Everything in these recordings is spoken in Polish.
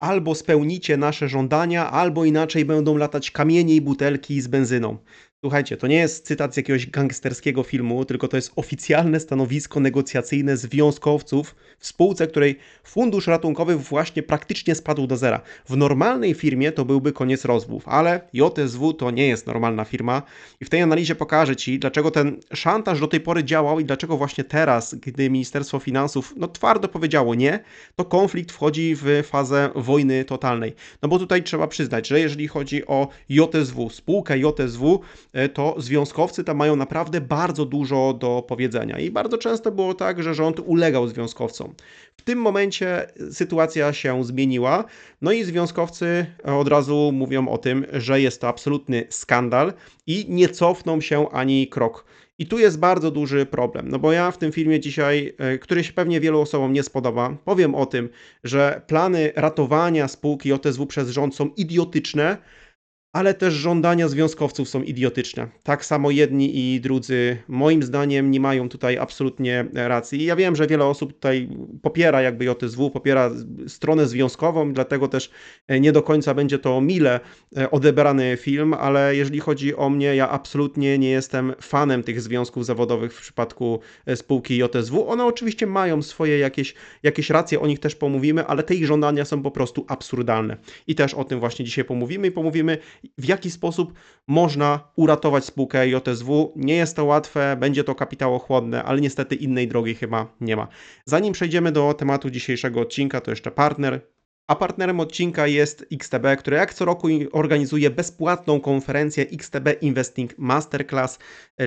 albo spełnicie nasze żądania, albo inaczej będą latać kamienie i butelki z benzyną. Słuchajcie, to nie jest cytat z jakiegoś gangsterskiego filmu, tylko to jest oficjalne stanowisko negocjacyjne związkowców w spółce, której fundusz ratunkowy właśnie praktycznie spadł do zera. W normalnej firmie to byłby koniec rozmów, ale JSW to nie jest normalna firma i w tej analizie pokażę Ci, dlaczego ten szantaż do tej pory działał i dlaczego właśnie teraz, gdy Ministerstwo Finansów no twardo powiedziało nie, to konflikt wchodzi w fazę wojny totalnej. No bo tutaj trzeba przyznać, że jeżeli chodzi o JSW, spółkę JSW, to związkowcy tam mają naprawdę bardzo dużo do powiedzenia. I bardzo często było tak, że rząd ulegał związkowcom. W tym momencie sytuacja się zmieniła, no i związkowcy od razu mówią o tym, że jest to absolutny skandal i nie cofną się ani krok. I tu jest bardzo duży problem, no bo ja w tym filmie dzisiaj, e, który się pewnie wielu osobom nie spodoba, powiem o tym, że plany ratowania spółki JSW przez rząd są idiotyczne, ale też żądania związkowców są idiotyczne. Tak samo jedni i drudzy, moim zdaniem, nie mają tutaj absolutnie racji. Ja wiem, że wiele osób tutaj popiera jakby JSW, popiera stronę związkową, dlatego też e, nie do końca będzie to mile e, odebrany film, ale jeżeli chodzi o mnie, ja absolutnie nie jestem fanem tych związków zawodowych w przypadku e, spółki JSW. One oczywiście mają swoje jakieś, jakieś racje, o nich też pomówimy, ale te ich żądania są po prostu absurdalne. I też o tym właśnie dzisiaj pomówimy i pomówimy, w jaki sposób można uratować spółkę JSW. Nie jest to łatwe, będzie to kapitałochłonne, ale niestety innej drogi chyba nie ma. Zanim przejdziemy do tematu dzisiejszego odcinka, to jeszcze partner. A partnerem odcinka jest XTB, który jak co roku organizuje bezpłatną konferencję XTB Investing Masterclass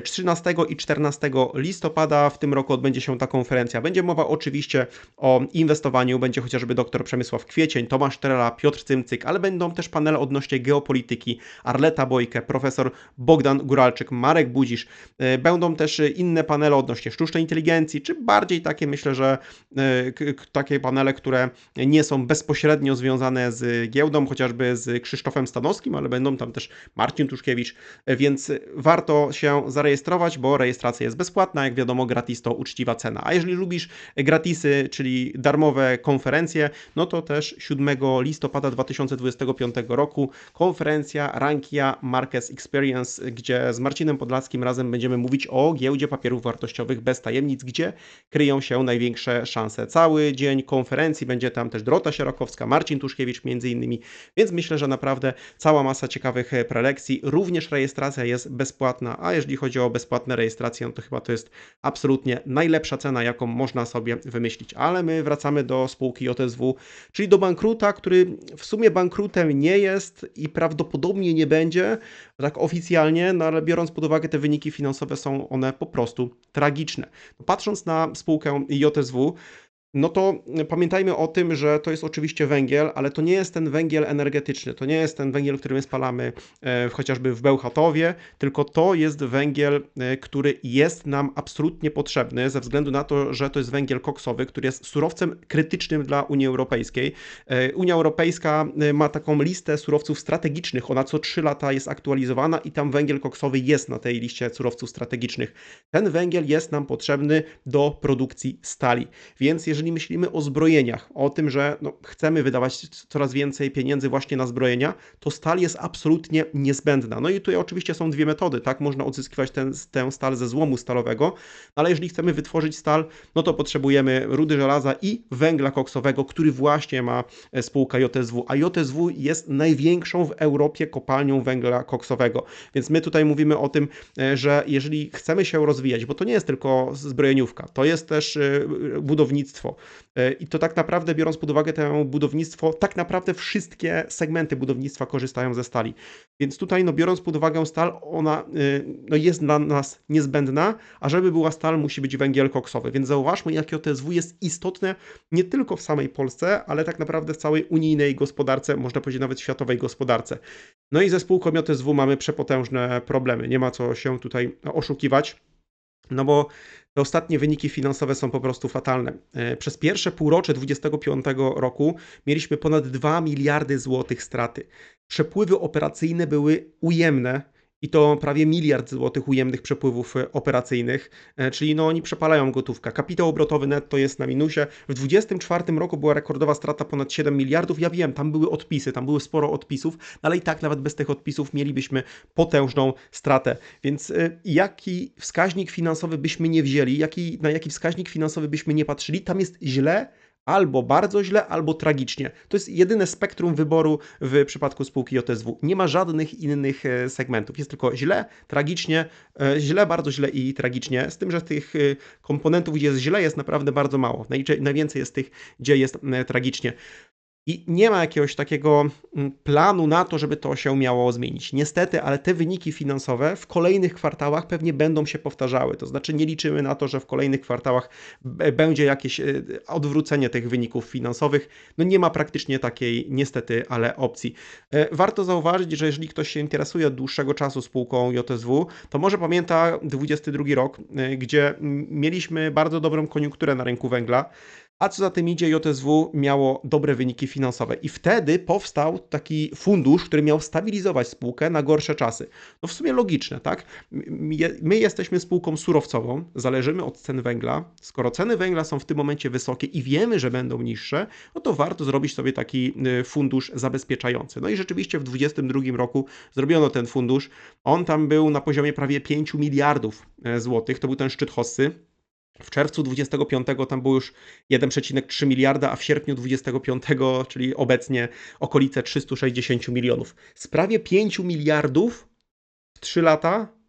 13 i 14 listopada. W tym roku odbędzie się ta konferencja. Będzie mowa oczywiście o inwestowaniu, będzie chociażby dr Przemysław Kwiecień, Tomasz Terela, Piotr Cymcyk, ale będą też panele odnośnie geopolityki, Arleta Bojkę, profesor Bogdan Guralczyk, Marek Budzisz. E, będą też inne panele odnośnie sztucznej inteligencji, czy bardziej takie myślę, że e, takie panele, które nie są bezpośrednio bezpośrednio związane z giełdą, chociażby z Krzysztofem Stanowskim, ale będą tam też Marcin Tuszkiewicz, więc warto się zarejestrować, bo rejestracja jest bezpłatna, jak wiadomo gratis to uczciwa cena. A jeżeli lubisz gratisy, czyli darmowe konferencje, no to też 7 listopada 2025 roku konferencja Rankia Markets Experience, gdzie z Marcinem Podlaskim razem będziemy mówić o giełdzie papierów wartościowych bez tajemnic, gdzie kryją się największe szanse. Cały dzień konferencji będzie tam też Dorota Marcin Tuszkiewicz między innymi, więc myślę, że naprawdę cała masa ciekawych e, prelekcji. Również rejestracja jest bezpłatna, a jeżeli chodzi o bezpłatne rejestracje, no to chyba to jest absolutnie najlepsza cena, jaką można sobie wymyślić. Ale my wracamy do spółki JSW, czyli do bankruta, który w sumie bankrutem nie jest i prawdopodobnie nie będzie, tak oficjalnie, no ale biorąc pod uwagę te wyniki finansowe, są one po prostu tragiczne. Patrząc na spółkę JSW, no to pamiętajmy o tym, że to jest oczywiście węgiel, ale to nie jest ten węgiel energetyczny, to nie jest ten węgiel, który my spalamy e, chociażby w Bełchatowie, tylko to jest węgiel, e, który jest nam absolutnie potrzebny ze względu na to, że to jest węgiel koksowy, który jest surowcem krytycznym dla Unii Europejskiej. E, Unia Europejska ma taką listę surowców strategicznych, ona co 3 lata jest aktualizowana i tam węgiel koksowy jest na tej liście surowców strategicznych. Ten węgiel jest nam potrzebny do produkcji stali, więc jeżeli jeżeli myślimy o zbrojeniach, o tym, że no, chcemy wydawać coraz więcej pieniędzy właśnie na zbrojenia, to stal jest absolutnie niezbędna. No i tutaj oczywiście są dwie metody, tak? Można odzyskiwać ten, stal ze złomu stalowego, ale jeżeli chcemy wytworzyć stal, no to potrzebujemy rudy żelaza i węgla koksowego, który właśnie ma e, spółka JSW, a JSW jest największą w Europie kopalnią węgla koksowego. Więc my tutaj mówimy o tym, e, że jeżeli chcemy się rozwijać, bo to nie jest tylko zbrojeniówka, to jest też e, E, I to tak naprawdę, biorąc pod uwagę to budownictwo, tak naprawdę wszystkie segmenty budownictwa korzystają ze stali. Więc tutaj, no, biorąc pod uwagę stal, ona e, no, jest dla nas niezbędna, a żeby była stal, musi być węgiel koksowy. Więc zauważmy, jakie OTSW jest istotne nie tylko w samej Polsce, ale tak naprawdę w całej unijnej gospodarce, można powiedzieć nawet światowej gospodarce. No i ze spółką OTSW mamy przepotężne problemy. Nie ma co się tutaj oszukiwać. No bo te ostatnie wyniki finansowe są po prostu fatalne. E, przez pierwsze półrocze 2025 roku mieliśmy ponad 2 miliardy złotych straty. Przepływy operacyjne były ujemne i to prawie miliard złotych ujemnych przepływów e, operacyjnych, e, czyli no oni przepalają gotówkę. Kapitał obrotowy netto jest na minusie. W 2024 roku była rekordowa strata ponad 7 miliardów. Ja wiem, tam były odpisy, tam były sporo odpisów, ale i tak nawet bez tych odpisów mielibyśmy potężną stratę. Więc e, jaki wskaźnik finansowy byśmy nie wzięli, jaki, na jaki wskaźnik finansowy byśmy nie patrzyli, tam jest źle albo bardzo źle, albo tragicznie. To jest jedyne spektrum wyboru w przypadku spółki JSW. Nie ma żadnych innych e, segmentów. Jest tylko źle, tragicznie, e, źle, bardzo źle i tragicznie. Z tym, że tych e, komponentów, gdzie jest źle, jest naprawdę bardzo mało. Najwięcej jest tych, gdzie jest tragicznie. I nie ma jakiegoś takiego mm, planu na to, żeby to się miało zmienić. Niestety, ale te wyniki finansowe w kolejnych kwartałach pewnie będą się powtarzały. To znaczy, nie liczymy na to, że w kolejnych kwartałach będzie jakieś e, odwrócenie tych wyników finansowych. No nie ma praktycznie takiej, niestety, ale opcji. E, warto zauważyć, że jeżeli ktoś się interesuje od dłuższego czasu spółką JSW, to może pamięta 22 rok, e, gdzie mieliśmy bardzo dobrą koniunkturę na rynku węgla. A co za tym idzie, JSW miało dobre wyniki finansowe i wtedy powstał taki fundusz, który miał stabilizować spółkę na gorsze czasy. No w sumie logiczne, tak? My jesteśmy spółką surowcową, zależymy od cen węgla. Skoro ceny węgla są w tym momencie wysokie i wiemy, że będą niższe, no to warto zrobić sobie taki y, fundusz zabezpieczający. No i rzeczywiście w 2022 roku zrobiono ten fundusz. On tam był na poziomie prawie 5 miliardów e, złotych. To był ten szczyt Hossy. W czerwcu 25 tam było już 1,3 miliarda, a w sierpniu 25, czyli obecnie okolice 360 milionów. Z prawie 5 miliardów w 3 lata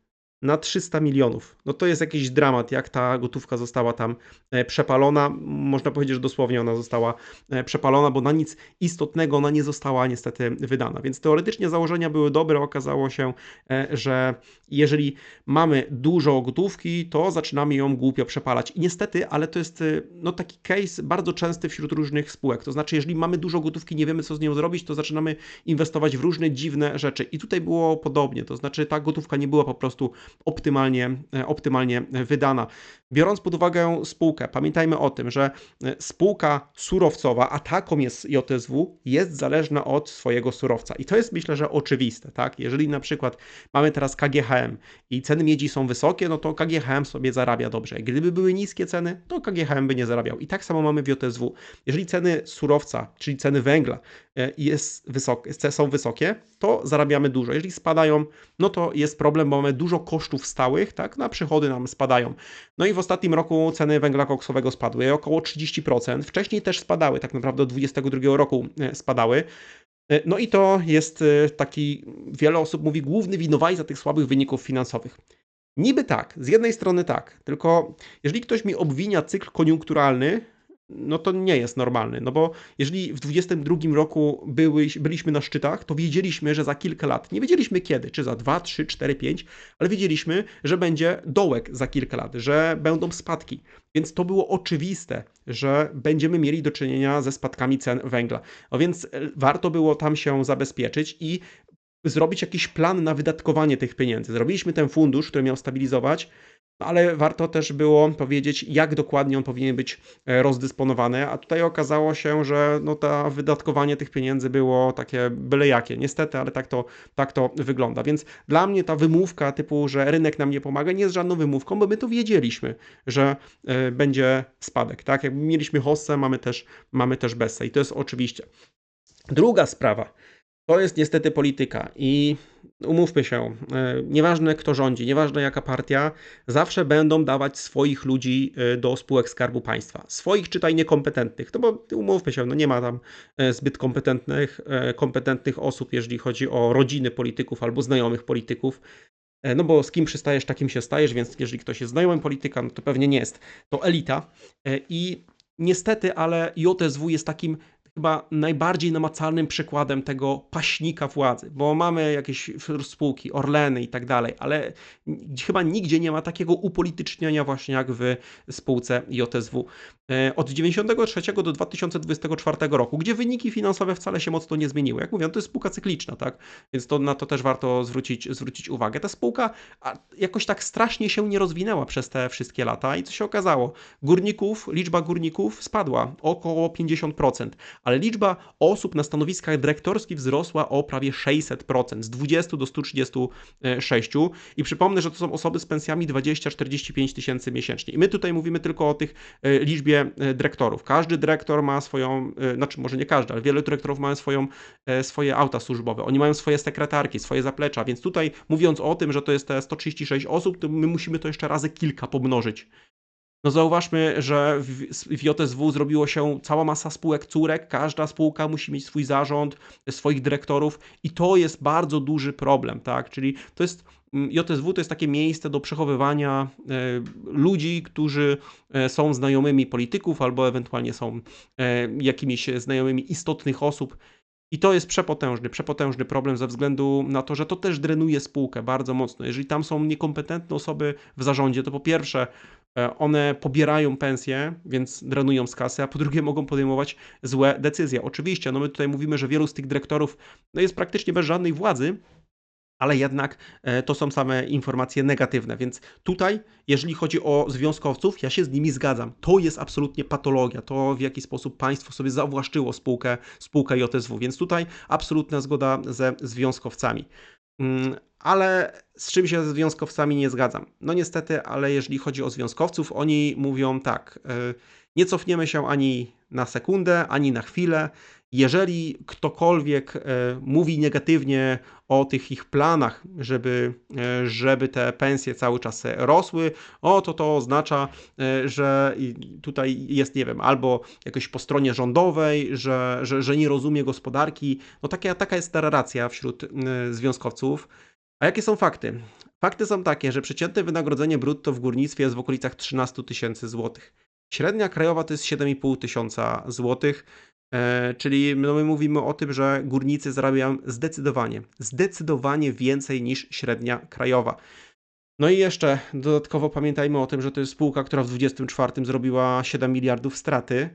na 300 milionów. No to jest jakiś dramat, jak ta gotówka została tam e, przepalona. Można powiedzieć, że dosłownie ona została e, przepalona, bo na nic istotnego ona nie została niestety wydana. Więc teoretycznie założenia były dobre. Okazało się, e, że jeżeli mamy dużo gotówki, to zaczynamy ją głupio przepalać. I niestety, ale to jest no, taki case bardzo częsty wśród różnych spółek. To znaczy, jeżeli mamy dużo gotówki, nie wiemy co z nią zrobić, to zaczynamy inwestować w różne dziwne rzeczy. I tutaj było podobnie. To znaczy, ta gotówka nie była po prostu optymalnie, e, optymalnie wydana. Biorąc pod uwagę spółkę, pamiętajmy o tym, że e, spółka surowcowa, a taką jest JSW, jest zależna od swojego surowca. I to jest myślę, że oczywiste. Tak? Jeżeli na przykład mamy teraz KGHM i ceny miedzi są wysokie, no to KGHM sobie zarabia dobrze. Gdyby były niskie ceny, to KGHM by nie zarabiał. I tak samo mamy w JSW. Jeżeli ceny surowca, czyli ceny węgla e, jest wysokie, są wysokie, to zarabiamy dużo. Jeżeli spadają, no to jest problem, bo mamy dużo kosztów stałych, tak, na przychody nam spadają. No i w ostatnim roku ceny węgla koksowego spadły około 30%. Wcześniej też spadały, tak naprawdę od 2022 roku e, spadały. E, no i to jest e, taki, wiele osób mówi, główny winowajca tych słabych wyników finansowych. Niby tak, z jednej strony tak, tylko jeżeli ktoś mi obwinia cykl koniunkturalny, no to nie jest normalny. No bo jeżeli w 2022 roku były, byliśmy na szczytach, to wiedzieliśmy, że za kilka lat, nie wiedzieliśmy kiedy, czy za 2, 3, 4, 5, ale wiedzieliśmy, że będzie dołek za kilka lat, że będą spadki. Więc to było oczywiste, że będziemy mieli do czynienia ze spadkami cen węgla. No więc e, warto było tam się zabezpieczyć i zrobić jakiś plan na wydatkowanie tych pieniędzy. Zrobiliśmy ten fundusz, który miał stabilizować ale warto też było powiedzieć, jak dokładnie on powinien być e, rozdysponowany, a tutaj okazało się, że no to wydatkowanie tych pieniędzy było takie byle jakie. Niestety, ale tak to, tak to wygląda. Więc dla mnie ta wymówka typu, że rynek nam nie pomaga, nie jest żadną wymówką, bo my to wiedzieliśmy, że y, będzie spadek. Tak? Jakby mieliśmy hossę, mamy też, mamy też bessę i to jest oczywiście. Druga sprawa to jest niestety polityka i umówmy się, e, nieważne kto rządzi, nieważne jaka partia, zawsze będą dawać swoich ludzi e, do spółek Skarbu Państwa. Swoich czytaj niekompetentnych, no bo umówmy się, no nie ma tam e, zbyt kompetentnych, kompetentnych osób, jeżeli chodzi o rodziny polityków albo znajomych polityków. No bo z kim przystajesz, takim się stajesz, więc jeżeli ktoś jest znajomym polityka, no to pewnie nie jest to elita. I niestety, ale JSW jest takim chyba najbardziej namacalnym przykładem tego paśnika władzy, bo mamy jakieś spółki, Orleny i tak dalej, ale chyba nigdzie nie ma takiego upolitycznienia właśnie jak w spółce JSW. E, od 93 do 2024 roku, gdzie wyniki finansowe wcale się mocno nie zmieniły. Jak mówię, to jest spółka cykliczna, tak? Więc to, na to też warto zwrócić, zwrócić uwagę. Ta spółka jakoś tak strasznie się nie rozwinęła przez te wszystkie lata i co się okazało? Górników, liczba górników spadła około 50%, ale liczba osób na stanowiskach dyrektorskich wzrosła o prawie 600%, z 20 do 136 i przypomnę, że to są osoby z pensjami 20-45 tysięcy miesięcznie. I my tutaj mówimy tylko o tych e, liczbie e, dyrektorów. Każdy dyrektor ma swoją, e, znaczy może nie każdy, ale wiele dyrektorów mają swoją, swoje auta służbowe. Oni mają swoje sekretarki, swoje zaplecza, więc tutaj mówiąc o tym, że to jest te 136 osób, to my musimy to jeszcze razy kilka pomnożyć. No zauważmy, że w JSW zrobiło się cała masa spółek córek, każda spółka musi mieć swój zarząd, swoich dyrektorów i to jest bardzo duży problem, tak? Czyli to jest JSW to jest takie miejsce do przechowywania e, ludzi, którzy e, są znajomymi polityków albo ewentualnie są e, jakimiś znajomymi istotnych osób. I to jest przepotężny, przepotężny problem ze względu na to, że to też drenuje spółkę bardzo mocno. Jeżeli tam są niekompetentne osoby w zarządzie, to po pierwsze one pobierają pensje, więc drenują z kasy, a po drugie mogą podejmować złe decyzje. Oczywiście, no my tutaj mówimy, że wielu z tych dyrektorów no jest praktycznie bez żadnej władzy, ale jednak e, to są same informacje negatywne. Więc tutaj, jeżeli chodzi o związkowców, ja się z nimi zgadzam. To jest absolutnie patologia, to w jaki sposób państwo sobie zawłaszczyło spółkę, spółkę JSW. Więc tutaj absolutna zgoda ze związkowcami. Mm, ale z czym się z związkowcami nie zgadzam? No niestety, ale jeżeli chodzi o związkowców, oni mówią tak, e, nie cofniemy się ani na sekundę, ani na chwilę. Jeżeli ktokolwiek e, mówi negatywnie o tych ich planach, żeby, e, żeby te pensje cały czas rosły, o to to oznacza, że tutaj jest, nie wiem, albo jakoś po stronie rządowej, że, że, że nie rozumie gospodarki. No taka, taka jest narracja wśród związkowców. A jakie są fakty? Fakty są takie, że przeciętne wynagrodzenie brutto w górnictwie jest w okolicach 13 tysięcy złotych. Średnia krajowa to jest 7,5 tysiąca złotych, e, czyli no my mówimy o tym, że górnicy zarabiają zdecydowanie, zdecydowanie więcej niż średnia krajowa. No i jeszcze dodatkowo pamiętajmy o tym, że to jest spółka, która w 2024 zrobiła 7 miliardów straty,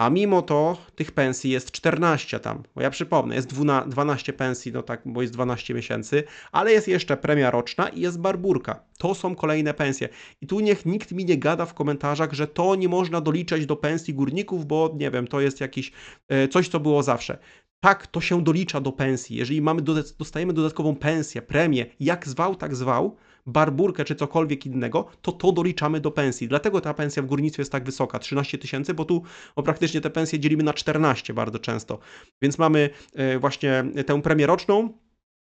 a mimo to tych pensji jest 14 tam, bo ja przypomnę, jest 12 pensji, no tak, bo jest 12 miesięcy, ale jest jeszcze premia roczna i jest barburka. To są kolejne pensje. I tu niech nikt mi nie gada w komentarzach, że to nie można doliczać do pensji górników, bo nie wiem, to jest jakiś e, coś, co było zawsze. Tak, to się dolicza do pensji. Jeżeli mamy, dostajemy dodatkową pensję, premię, jak zwał, tak zwał, barburkę czy cokolwiek innego, to to doliczamy do pensji. Dlatego ta pensja w górnictwie jest tak wysoka, 13 tysięcy, bo tu o praktycznie te pensje dzielimy na 14 bardzo często. Więc mamy e, właśnie tę premię roczną,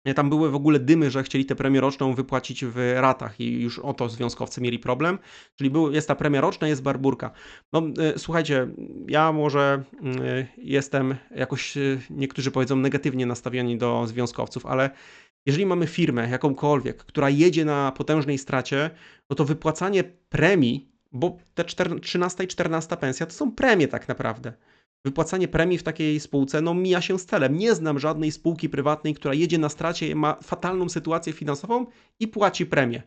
e, tam były w ogóle dymy, że chcieli tę premię roczną wypłacić w ratach i już o to związkowcy mieli problem. Czyli był, jest ta premia roczna, jest barburka. No e, słuchajcie, ja może jestem jakoś, niektórzy powiedzą, negatywnie nastawieni do związkowców, ale jeżeli mamy firmę jakąkolwiek, która jedzie na potężnej stracie, no to wypłacanie premii, bo te 13 i 14 pensja to są premie tak naprawdę. Wypłacanie premii w takiej spółce no, mija się z celem. Nie znam żadnej spółki prywatnej, która jedzie na stracie, ma fatalną sytuację finansową i płaci premię.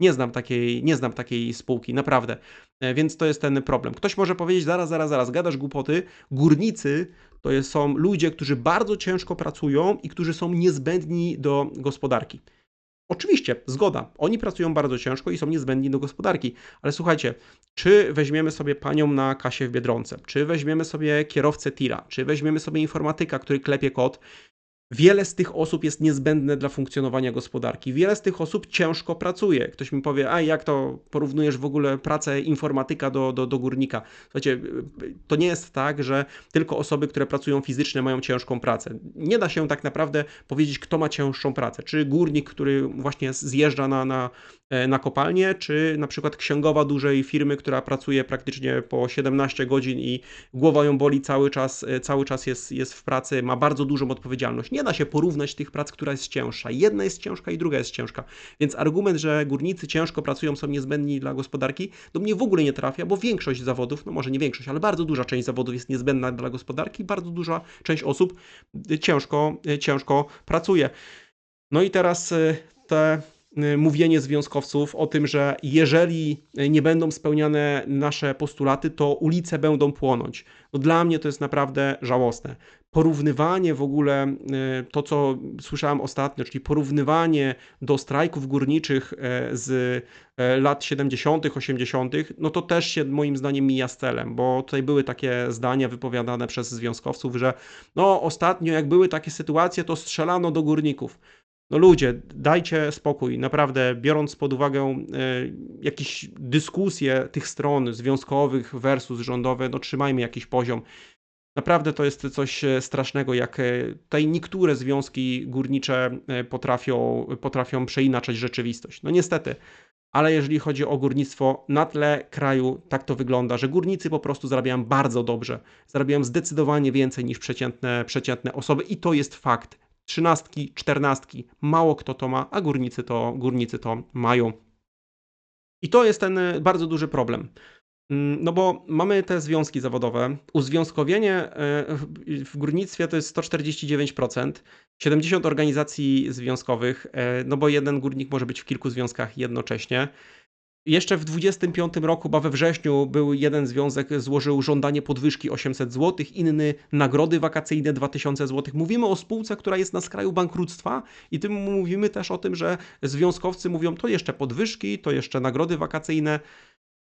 Nie znam takiej, nie znam takiej spółki, naprawdę. E, więc to jest ten problem. Ktoś może powiedzieć, zaraz, zaraz, zaraz, gadasz głupoty. Górnicy to są ludzie, którzy bardzo ciężko pracują i którzy są niezbędni do gospodarki. Oczywiście, zgoda. Oni pracują bardzo ciężko i są niezbędni do gospodarki, ale słuchajcie, czy weźmiemy sobie panią na kasie w Biedronce, czy weźmiemy sobie kierowcę tira, czy weźmiemy sobie informatyka, który klepie kod, Wiele z tych osób jest niezbędne dla funkcjonowania gospodarki. Wiele z tych osób ciężko pracuje. Ktoś mi powie, a jak to porównujesz w ogóle pracę informatyka do, do, do górnika? Słuchajcie, to nie jest tak, że tylko osoby, które pracują fizycznie mają ciężką pracę. Nie da się tak naprawdę powiedzieć, kto ma cięższą pracę. Czy górnik, który właśnie zjeżdża na, na, na kopalnię, czy na przykład księgowa dużej firmy, która pracuje praktycznie po 17 godzin i głowa ją boli cały czas, e, cały czas jest, jest w pracy, ma bardzo dużą odpowiedzialność. Nie da się porównać tych prac, która jest cięższa. Jedna jest ciężka i druga jest ciężka. Więc argument, że górnicy ciężko pracują, są niezbędni dla gospodarki, do mnie w ogóle nie trafia, bo większość zawodów, no może nie większość, ale bardzo duża część zawodów jest niezbędna dla gospodarki, bardzo duża część osób ciężko, ciężko pracuje. No i teraz te mówienie związkowców o tym, że jeżeli nie będą spełniane nasze postulaty, to ulice będą płonąć. No dla mnie to jest naprawdę żałosne. Porównywanie w ogóle, y, to co słyszałem ostatnio, czyli porównywanie do strajków górniczych e, z lat 70., 80., no to też się moim zdaniem mija z celem, bo tutaj były takie zdania wypowiadane przez związkowców, że no ostatnio jak były takie sytuacje, to strzelano do górników. No ludzie, dajcie spokój. Naprawdę, biorąc pod uwagę e, jakieś dyskusje tych stron związkowych versus rządowe, no trzymajmy jakiś poziom. Naprawdę to jest coś e, strasznego, jak e, tutaj niektóre związki górnicze potrafią, potrafią przeinaczać rzeczywistość. No niestety. Ale jeżeli chodzi o górnictwo na tle kraju, tak to wygląda, że górnicy po prostu zarabiają bardzo dobrze. Zarabiają zdecydowanie więcej niż przeciętne, przeciętne osoby i to jest fakt trzynastki, czternastki. Mało kto to ma, a górnicy to, górnicy to mają. I to jest ten e, bardzo duży problem. Mm, no bo mamy te związki zawodowe. Uzwiązkowienie e, w górnictwie to jest 149%, 70 organizacji związkowych, e, no bo jeden górnik może być w kilku związkach jednocześnie. Jeszcze w 25 roku, chyba we wrześniu, był jeden związek, złożył żądanie podwyżki 800 zł, inny nagrody wakacyjne 2000 zł. Mówimy o spółce, która jest na skraju bankructwa i tym mówimy też o tym, że związkowcy mówią, to jeszcze podwyżki, to jeszcze nagrody wakacyjne.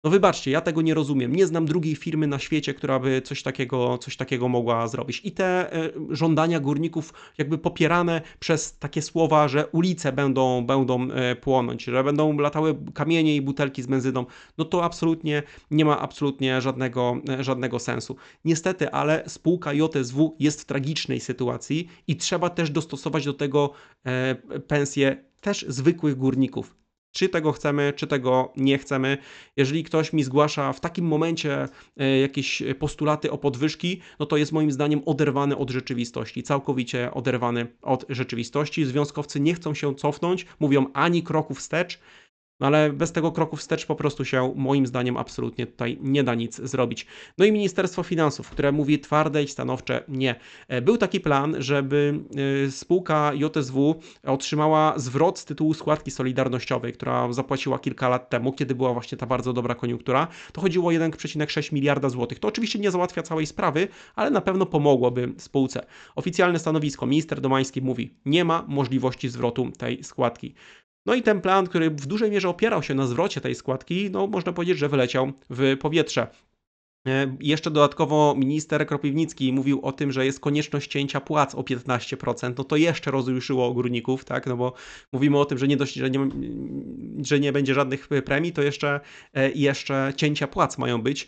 No wybaczcie, ja tego nie rozumiem. Nie znam drugiej firmy na świecie, która by coś takiego, coś takiego mogła zrobić. I te e, żądania górników jakby popierane przez takie słowa, że ulice będą, będą e, płonąć, że będą latały kamienie i butelki z benzyną, no to absolutnie nie ma absolutnie żadnego, e, żadnego sensu. Niestety, ale spółka JSW jest w tragicznej sytuacji i trzeba też dostosować do tego pensje też zwykłych górników czy tego chcemy, czy tego nie chcemy. Jeżeli ktoś mi zgłasza w takim momencie e, jakieś postulaty o podwyżki, no to jest moim zdaniem oderwany od rzeczywistości, całkowicie oderwany od rzeczywistości. Związkowcy nie chcą się cofnąć, mówią ani kroku wstecz. No ale bez tego kroku wstecz po prostu się, moim zdaniem, absolutnie tutaj nie da nic zrobić. No i Ministerstwo Finansów, które mówi twarde i stanowcze nie. E, był taki plan, żeby e, spółka JSW otrzymała zwrot z tytułu składki solidarnościowej, która zapłaciła kilka lat temu, kiedy była właśnie ta bardzo dobra koniunktura. To chodziło o 1,6 miliarda złotych. To oczywiście nie załatwia całej sprawy, ale na pewno pomogłoby spółce. Oficjalne stanowisko minister Domański mówi, nie ma możliwości zwrotu tej składki. No i ten plan, który w dużej mierze opierał się na zwrocie tej składki, no można powiedzieć, że wyleciał w powietrze. E, jeszcze dodatkowo minister Kropiwnicki mówił o tym, że jest konieczność cięcia płac o 15%. No to jeszcze rozjuszyło górników, tak? No bo mówimy o tym, że nie, dość, że nie, że nie będzie żadnych premii, to jeszcze, e, jeszcze cięcia płac mają być.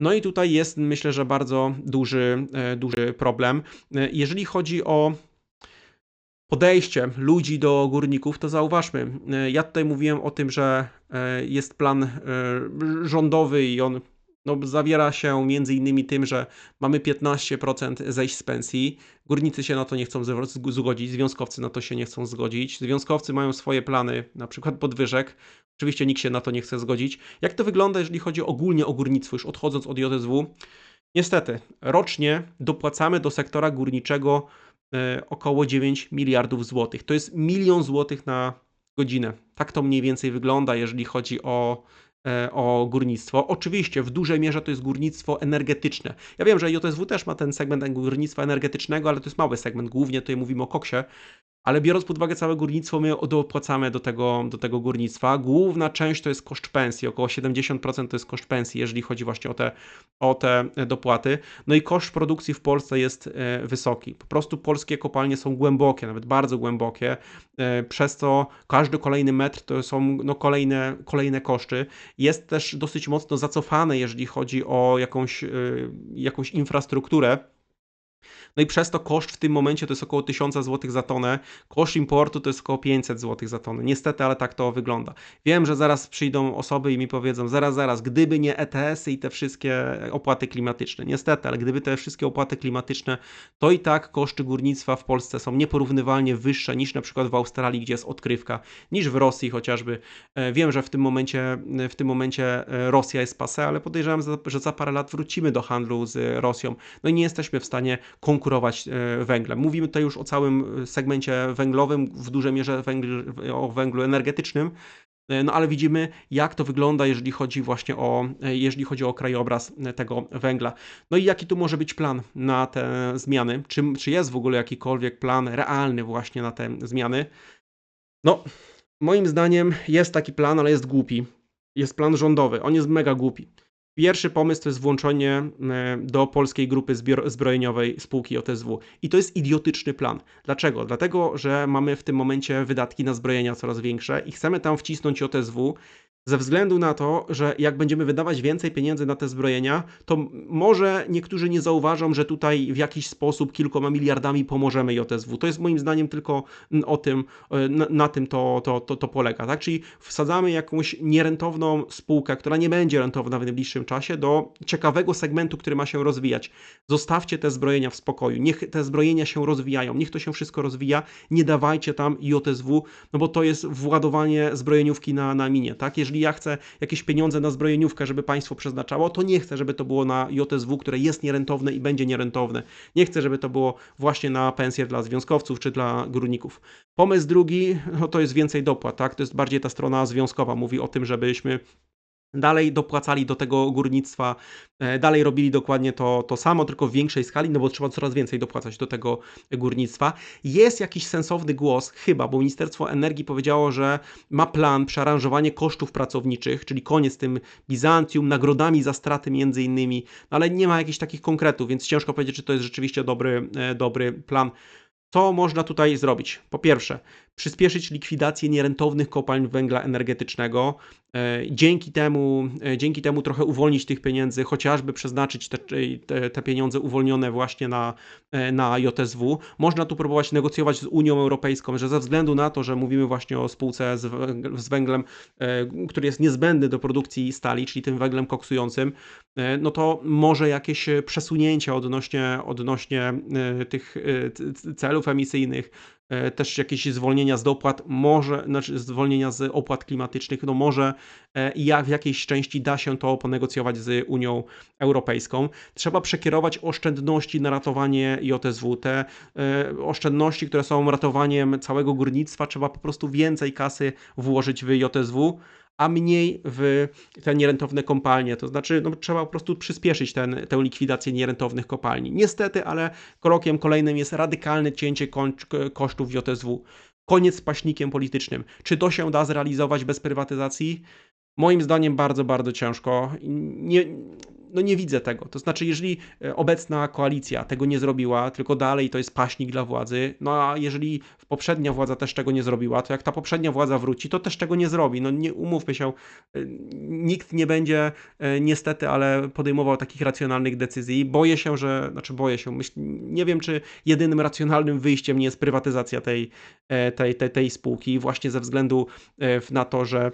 No i tutaj jest myślę, że bardzo duży, e, duży problem. Jeżeli chodzi o podejście ludzi do górników, to zauważmy. E, ja tutaj mówiłem o tym, że e, jest plan e, rządowy i on no, zawiera się między innymi tym, że mamy 15% zejść z pensji. Górnicy się na to nie chcą zgodzić, związkowcy na to się nie chcą zgodzić. Związkowcy mają swoje plany, na przykład podwyżek. Oczywiście nikt się na to nie chce zgodzić. Jak to wygląda, jeżeli chodzi ogólnie o górnictwo, już odchodząc od JSW? Niestety, rocznie dopłacamy do sektora górniczego około 9 miliardów złotych. To jest milion złotych na godzinę. Tak to mniej więcej wygląda, jeżeli chodzi o, e, o górnictwo. Oczywiście w dużej mierze to jest górnictwo energetyczne. Ja wiem, że JSW też ma ten segment górnictwa energetycznego, ale to jest mały segment. Głównie tutaj mówimy o koksie, ale biorąc pod uwagę całe górnictwo, my dopłacamy do tego, do tego górnictwa. Główna część to jest koszt pensji, około 70% to jest koszt pensji, jeżeli chodzi właśnie o te, o te dopłaty. No i koszt produkcji w Polsce jest e, wysoki. Po prostu polskie kopalnie są głębokie, nawet bardzo głębokie, e, przez co każdy kolejny metr to są no, kolejne, kolejne koszty. Jest też dosyć mocno zacofane, jeżeli chodzi o jakąś, e, jakąś infrastrukturę no i przez to koszt w tym momencie to jest około 1000 zł za tonę, koszt importu to jest około 500 zł za tonę. Niestety, ale tak to wygląda. Wiem, że zaraz przyjdą osoby i mi powiedzą, zaraz, zaraz, gdyby nie ETS-y i te wszystkie opłaty klimatyczne. Niestety, ale gdyby te wszystkie opłaty klimatyczne, to i tak koszty górnictwa w Polsce są nieporównywalnie wyższe niż na przykład w Australii, gdzie jest odkrywka, niż w Rosji chociażby. E, wiem, że w tym momencie, w tym momencie e, Rosja jest pase, ale podejrzewam, że za parę lat wrócimy do handlu z Rosją. No i nie jesteśmy w stanie konkurować e, węglem. Mówimy tutaj już o całym segmencie węglowym, w dużej mierze węgl, o węglu energetycznym, E, no ale widzimy, jak to wygląda, jeżeli chodzi właśnie o, e, jeżeli chodzi o krajobraz e, tego węgla. No i jaki tu może być plan na te zmiany? Czy, czy jest w ogóle jakikolwiek plan realny właśnie na te zmiany? No, moim zdaniem jest taki plan, ale jest głupi. Jest plan rządowy, on jest mega głupi. Pierwszy pomysł to jest włączenie e, do polskiej grupy zbrojeniowej spółki OTSW. I to jest idiotyczny plan. Dlaczego? Dlatego, że mamy w tym momencie wydatki na zbrojenia coraz większe i chcemy tam wcisnąć OTSW, ze względu na to, że jak będziemy wydawać więcej pieniędzy na te zbrojenia, to może niektórzy nie zauważą, że tutaj w jakiś sposób kilkoma miliardami pomożemy JSW. To jest moim zdaniem tylko o tym, e, na, na tym to, to, to, to polega. Tak? Czyli wsadzamy jakąś nierentowną spółkę, która nie będzie rentowna w najbliższym czasie, do ciekawego segmentu, który ma się rozwijać. Zostawcie te zbrojenia w spokoju, niech te zbrojenia się rozwijają, niech to się wszystko rozwija, nie dawajcie tam JSW, no bo to jest władowanie zbrojeniówki na, na minie. Tak? Jeżeli jeżeli ja chcę jakieś pieniądze na zbrojeniówkę, żeby państwo przeznaczało, to nie chcę, żeby to było na JSW, które jest nierentowne i będzie nierentowne. Nie chcę, żeby to było właśnie na pensje dla związkowców czy dla górników. Pomysł drugi, no to jest więcej dopłat, tak? To jest bardziej ta strona związkowa. Mówi o tym, żebyśmy Dalej dopłacali do tego górnictwa, e, dalej robili dokładnie to, to samo, tylko w większej skali, no bo trzeba coraz więcej dopłacać do tego górnictwa. Jest jakiś sensowny głos, chyba, bo Ministerstwo Energii powiedziało, że ma plan przearanżowanie kosztów pracowniczych, czyli koniec tym Bizancjum, nagrodami za straty między innymi, no ale nie ma jakichś takich konkretów, więc ciężko powiedzieć, czy to jest rzeczywiście dobry, e, dobry plan. Co można tutaj zrobić? Po pierwsze, przyspieszyć likwidację nierentownych kopalń węgla energetycznego, e, dzięki temu, e, dzięki temu trochę uwolnić tych pieniędzy, chociażby przeznaczyć te, te, te, pieniądze uwolnione właśnie na, e, na JSW. Można tu próbować negocjować z Unią Europejską, że ze względu na to, że mówimy właśnie o spółce z, z węglem, który jest niezbędny do produkcji stali, czyli tym węglem koksującym, no to może jakieś przesunięcia odnośnie, odnośnie tych celów emisyjnych, też jakieś zwolnienia z dopłat, może, znaczy zwolnienia z opłat klimatycznych, no może e, ja w jakiejś części da się to ponegocjować z Unią Europejską. Trzeba przekierować oszczędności na ratowanie JSW. Te e, oszczędności, które są ratowaniem całego górnictwa, trzeba po prostu więcej kasy włożyć w JSW a mniej w te nierentowne kopalnie. To znaczy, no, trzeba po prostu przyspieszyć ten, tę likwidację nierentownych kopalni. Niestety, ale krokiem kolejnym jest radykalne cięcie kosztów JSW. Koniec z paśnikiem politycznym. Czy to się da zrealizować bez prywatyzacji? Moim zdaniem bardzo, bardzo ciężko. Nie, no nie widzę tego. To znaczy, jeżeli e, obecna koalicja tego nie zrobiła, tylko dalej to jest paśnik dla władzy, no a jeżeli poprzednia władza też tego nie zrobiła, to jak ta poprzednia władza wróci, to też tego nie zrobi. No nie umówmy się, e, nikt nie będzie e, niestety, ale podejmował takich racjonalnych decyzji. Boję się, że, znaczy boję się, myśl, nie wiem, czy jedynym racjonalnym wyjściem nie jest prywatyzacja tej, tej, tej, tej spółki, właśnie ze względu na to, że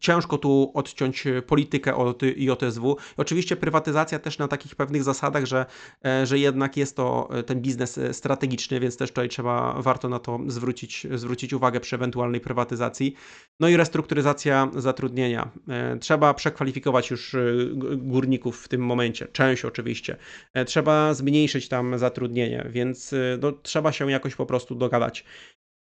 ciężko tu odciąć politykę od JSW. Oczywiście prywatyzacja też na takich pewnych zasadach, że, e, że jednak jest to e, ten biznes strategiczny, więc też tutaj trzeba, warto na to zwrócić, zwrócić uwagę przy ewentualnej prywatyzacji. No i restrukturyzacja zatrudnienia. Trzeba przekwalifikować już górników w tym momencie, część oczywiście. Trzeba zmniejszyć tam zatrudnienie, więc no, trzeba się jakoś po prostu dogadać.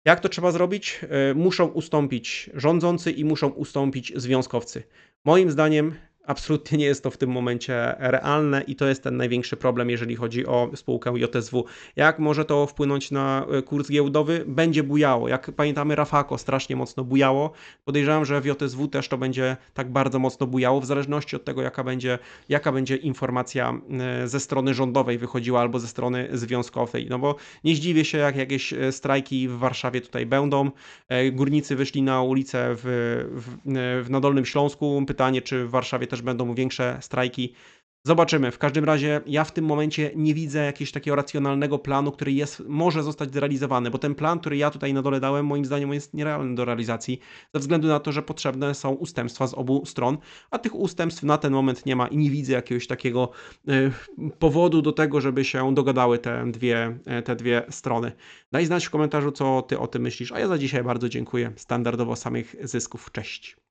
Jak to trzeba zrobić? E, muszą ustąpić rządzący i muszą ustąpić związkowcy. Moim zdaniem absolutnie nie jest to w tym momencie realne i to jest ten największy problem, jeżeli chodzi o spółkę JSW. Jak może to wpłynąć na e, kurs giełdowy? Będzie bujało. Jak pamiętamy, Rafako strasznie mocno bujało. Podejrzewam, że w JSW też to będzie tak bardzo mocno bujało, w zależności od tego, jaka będzie, jaka będzie informacja e, ze strony rządowej wychodziła albo ze strony związkowej. No bo nie zdziwię się, jak jakieś e, strajki w Warszawie tutaj będą. Górnicy wyszli na ulicę w, w, w Nadolnym Śląsku. Pytanie, czy w Warszawie też też będą większe strajki. Zobaczymy. W każdym razie ja w tym momencie nie widzę jakiegoś takiego racjonalnego planu, który jest, może zostać zrealizowany, bo ten plan, który ja tutaj na dole dałem, moim zdaniem jest nierealny do realizacji, ze względu na to, że potrzebne są ustępstwa z obu stron, a tych ustępstw na ten moment nie ma i nie widzę jakiegoś takiego y, powodu do tego, żeby się dogadały te dwie, e, te dwie strony. Daj znać w komentarzu, co ty o tym myślisz, a ja za dzisiaj bardzo dziękuję. Standardowo samych zysków. Cześć.